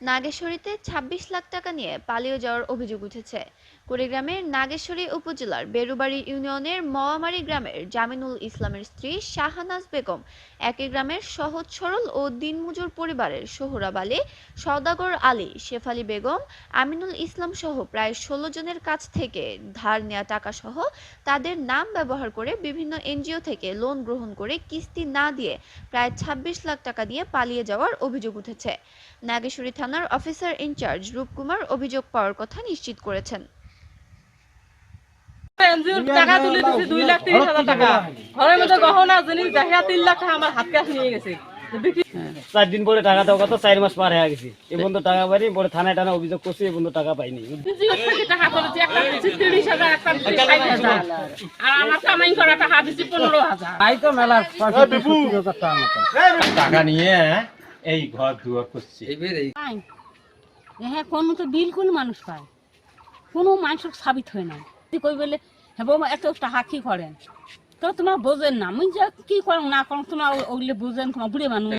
নাগেশ্বরীতে ২৬ লাখ টাকা নিয়ে পালিয়ে যাওয়ার অভিযোগ উঠেছে। কুড়িগ্রামের নাগেশ্বরী উপজেলার বেরুবাড়ি ইউনিয়নের মওয়ামারি গ্রামের জামিনুল ইসলামের স্ত্রী শাহানাজ বেগম একই গ্রামের সহজ, সরল ও দিনমজুর পরিবারের সোহরাব আলী, সওদাগর আলী, শেফালি বেগম, আমিনুল ইসলাম সহ প্রায় ষোলো জনের কাছ থেকে ধার নেওয়া টাকা সহ তাদের নাম ব্যবহার করে বিভিন্ন এনজিও থেকে লোন গ্রহণ করে কিস্তি না দিয়ে প্রায় ২৬ লাখ টাকা দিয়ে পালিয়ে যাওয়ার অভিযোগ উঠেছে। নাগেশ্বরী থানার অফিসার ইনচার্জ রূপকুমার অভিযোগ পাওয়ার কথা নিশ্চিত করেছেন। টাকা তুলে দিছি দুই লাখ তিরিশ হাজার টাকা। ঘরের মধ্যে গহনা জিনিস দেখা তিন লাখ টাকা আমার হাত কাছে নিয়ে গেছে। চার দিন পরে টাকা দেওয়া কত চার মাস পার হয়ে গেছি। এ বন্ধু টাকা পাইনি পরে থানায় টানা অভিযোগ করছি এ বন্ধু টাকা পাইনি টাকা নিয়ে এই ঘর দুয়ার করছি। পাই হ্যাঁ কোনো তো বিলকুল মানুষ পায়। কোনো মানুষ সাবিত হয় না তুই কই বলে হ্যাঁ বৌমা এত টাকা কি করেন? তো তোমার বোঝেন না। আমি যা কি করো না করো তোমার ওগুলো বোঝেন তোমার বুড়ে মানুষ।